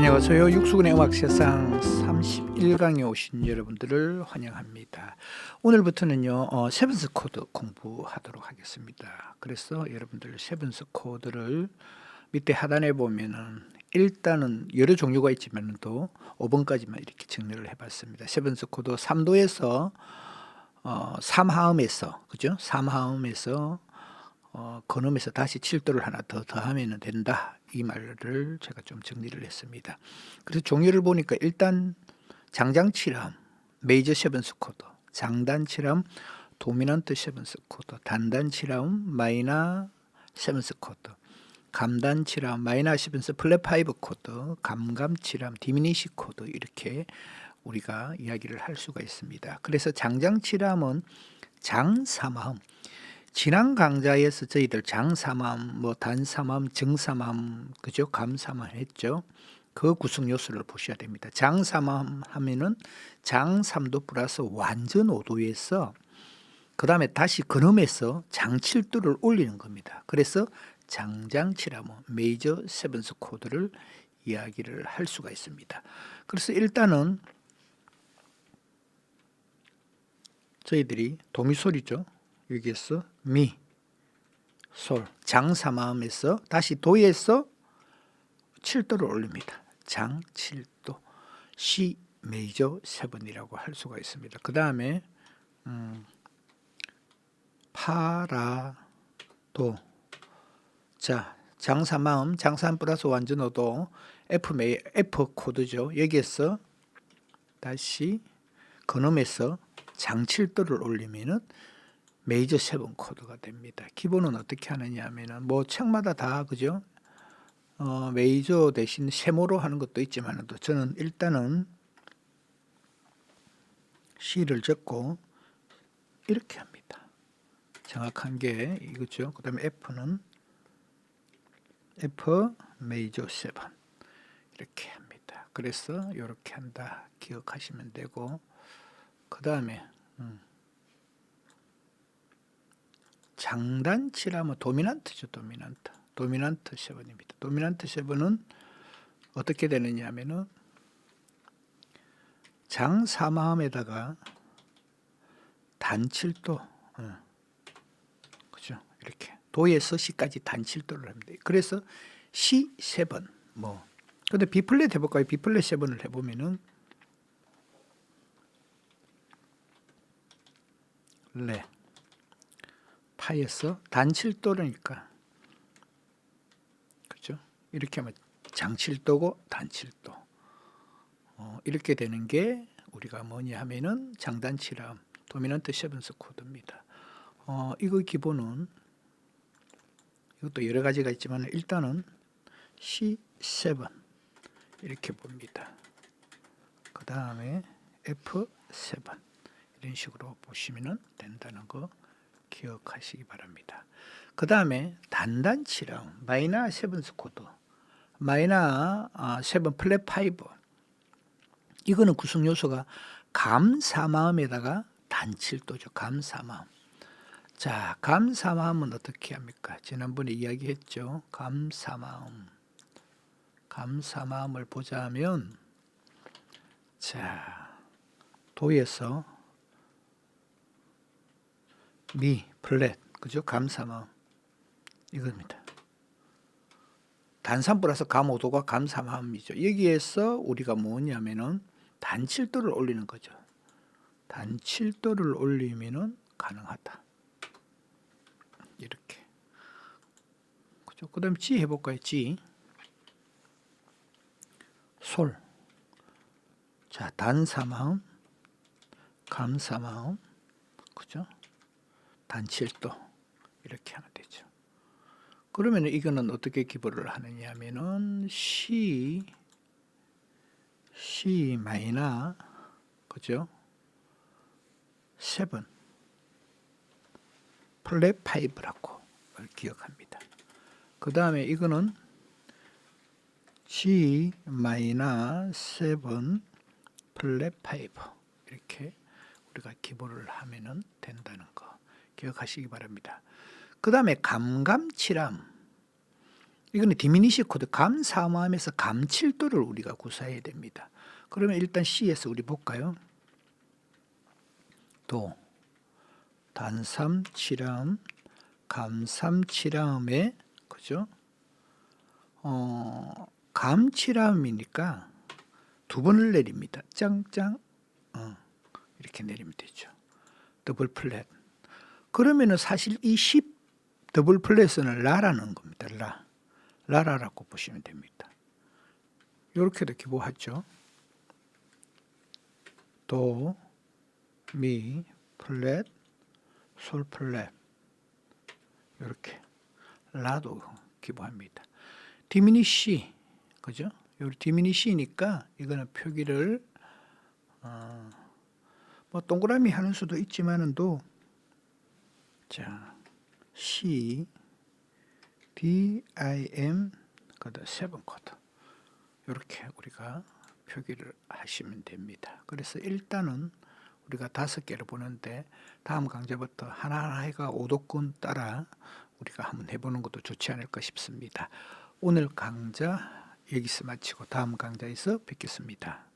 안녕하세요. 육수군의 음악 세상 31강에 오신 여러분들을 환영합니다. 오늘부터는요, 어, 세븐스 코드 공부하도록 하겠습니다. 그래서 여러분들 세븐스 코드를 밑에 하단에 보면은 일단은 여러 종류가 있지만 또 5번까지만 이렇게 정리를 해봤습니다. 세븐스 코드 3도에서 어, 3하음에서 그죠? 3하음에서 어, 건음에서 다시 7도를 하나 더 더하면 된다. 이 말을 제가 좀 정리를 했습니다. 그래서 종류를 보니까 일단 장장칠함, 메이저 세븐스 코드, 장단칠함, 도미넌트 세븐스 코드, 단단칠함, 마이너 세븐스 코드, 감단칠함, 마이너 세븐스 플랫 파이브 코드, 감감칠함, 디미니시 코드 이렇게 우리가 이야기를 할 수가 있습니다. 그래서 장장칠함은 장삼함 지난 강좌에서 저희들 장삼함, 뭐 단삼함, 정삼함, 그죠? 감삼함 했죠. 그 구성 요소를 보셔야 됩니다. 장삼함 하면은 장삼도 플러스 완전 5도에서 그 다음에 다시 근음에서 장칠도를 올리는 겁니다. 그래서 장장칠함은 메이저 세븐스 코드를 이야기를 할 수가 있습니다. 그래서 일단은 저희들이 도미소리죠. 여기에서 미, 솔, 장사마음에서 다시 도에서 7도를 올립니다. 장 7도, 시 메이저 세븐이라고 할 수가 있습니다. 그 다음에 음, 파라 도, 자 장사마음, 장산 플러스 완전어도 F 메이 F 코드죠. 여기에서 다시 근음에서 장 7도를 올리면은 메이저 세븐 코드가 됩니다. 기본은 어떻게 하느냐 하면은 뭐 책마다 다 그죠? 어, 메이저 대신 세모로 하는 것도 있지만도 저는 일단은 C를 적고 이렇게 합니다. 정확한 게 이거죠. 그 다음에 F는 F 메이저 세븐 이렇게 합니다. 그래서 이렇게 한다 기억하시면 되고 그 다음에 음. 장단치라면 도미넌트죠, 도미넌트. 도미넌트 세븐입니다. 도미넌트 세븐은 어떻게 되느냐 하면은 장사마음에다가 단칠도 어, 그죠? 이렇게 도에서 시까지 단칠도를 합니다. 그래서 시 세번 뭐 근데 B 플랫 해볼까요? B 플랫 세번을 해보면은 레 파에서 단칠도니까 그죠? 이렇게 하면 장칠도고 단칠도 어, 이렇게 되는 게 우리가 뭐냐 하면은 장단칠함 도미넌트 세븐스 코드입니다. 어, 이거 기본은 이것도 여러 가지가 있지만 일단은 C7 이렇게 봅니다. 그 다음에 F7 이런 식으로 보시면 된다는 거 기억하시기 바랍니다. 그 다음에 단단치랑 마이너 세븐 스 코드, 마이너 아, 세븐 플랫 파이브 이거는 구성 요소가 감사마음에다가 단칠도죠. 감사마음. 자, 감사마음은 어떻게 합니까? 지난번에 이야기했죠. 감사마음. 감사마음을 보자면 자, 도에서 미, 플랫, 그죠? 감사마음 이겁니다. 단산 플러스 감오도가 감사마음이죠. 여기에서 우리가 뭐냐면은 단칠도를 올리는 거죠. 단칠도를 올리면은 가능하다. 이렇게. 그죠? 그 다음 지 해볼까요? 지. 솔. 자, 단사마음, 감사마음, 그죠? 단칠도 이렇게 하면 되죠. 그러면 이거는 어떻게 기보를 하느냐 하면은 C C 마이너 그죠? 7 플랫 5라고 기억합니다. 그 다음에 이거는 G 마이너 7 플랫 5 이렇게 우리가 기보를 하면은 된다는 거. 기억하시기 바랍니다. 그 다음에 감감칠함. 이거는 디미니시 코드 감3함에서 감 7도를 우리가 구사해야 됩니다. 그러면 일단 C에서 우리 볼까요? 도 단삼 칠함 감삼 칠함에 그죠? 어, 감 칠함이니까 두 번을 내립니다. 짱짱 어, 이렇게 내리면 되죠. 더블 플랫. 그러면은 사실 이 10 더블 플랫은 라라는 겁니다. 라. 라라라고 보시면 됩니다. 이렇게도 기보하죠. 도, 미, 플랫, 솔 플랫. 이렇게 라도 기보합니다. 디미니시 그죠? 요 디미니시니까 이거는 표기를 어, 뭐 동그라미 하는 수도 있지만은도 자 C D I M 그다 세븐 코드 이렇게 우리가 표기를 하시면 됩니다. 그래서 일단은 우리가 다섯 개를 보는데 다음 강좌부터 하나하나 해가 오도권 따라 우리가 한번 해보는 것도 좋지 않을까 싶습니다. 오늘 강좌 여기서 마치고 다음 강좌에서 뵙겠습니다.